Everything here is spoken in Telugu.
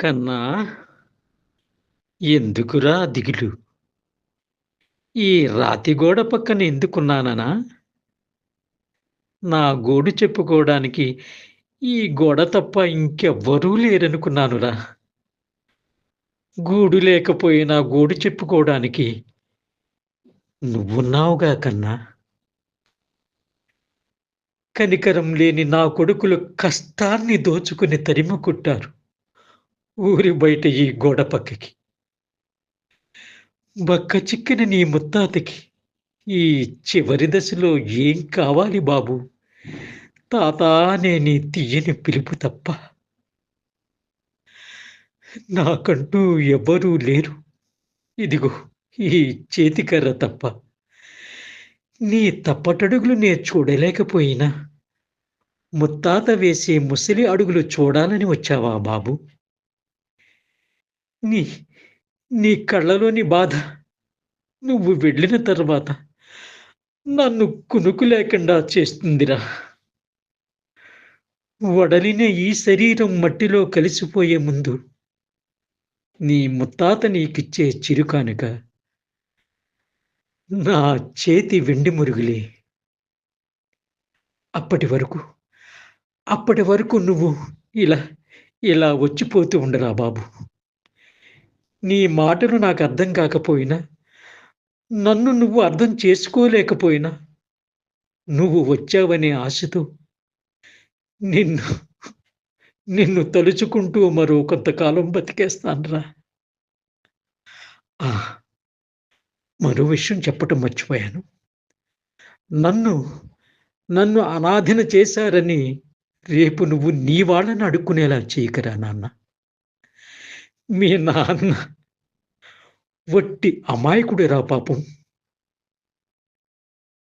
కన్నా ఎందుకురా దిగులు? ఈ రాతి గోడ పక్కన ఎందుకున్నాననా? నా గోడు చెప్పుకోవడానికి ఈ గోడ తప్ప ఇంకెవ్వరూ లేరనుకున్నానురా. గూడు లేకపోయినా గోడు చెప్పుకోవడానికి నువ్వున్నావుగా కన్నా? కనికరం లేని నా కొడుకులు కష్టాన్ని దోచుకుని తరిమ కుట్టారు. ఊరి బయట ఈ గోడ పక్కకి. బక్క చిక్కిన నీ ముత్తాతకి ఈ చివరి దశలో ఏం కావాలి బాబు? తాత అనే నీ తీయని పిలుపు తప్ప. నాకంటూ ఎవ్వరూ లేరు. ఇదిగో ఈ చేతికర్ర తప్ప. నీ తప్పటడుగులు నే చూడలేకపోయినా. ముత్తాత వేసే ముసలి అడుగులు చూడాలని వచ్చావా బాబు? నీ నీ కళ్ళలోని బాధ నువ్వు వెళ్ళిన తర్వాత నన్ను కునుకు లేకుండా చేస్తుందిరా. వడలిన ఈ శరీరం మట్టిలో కలిసిపోయే ముందు నీ ముత్తాత నీకిచ్చే చిరుకానుక నా చేతి వెండి మురుగులే. అప్పటి వరకు అప్పటి వరకు నువ్వు ఇలా ఇలా వచ్చిపోతూ ఉండరా బాబు. నీ మాటలు నాకు అర్థం కాకపోయినా నన్ను నువ్వు అర్థం చేసుకోలేకపోయినా నువ్వు వచ్చావనే ఆశతో నిన్ను నిన్ను తలుచుకుంటూ మరో కొంతకాలం బతికేస్తానరా. ఆ మరో విషయం చెప్పటం మర్చిపోయాను. నన్ను నన్ను అనాథన చేశారని రేపు నువ్వు నీ వాళ్ళని అడుక్కునేలా చేయకరా నాన్న. మీ నాన్న వట్టి అమాయకుడేరా పాపం.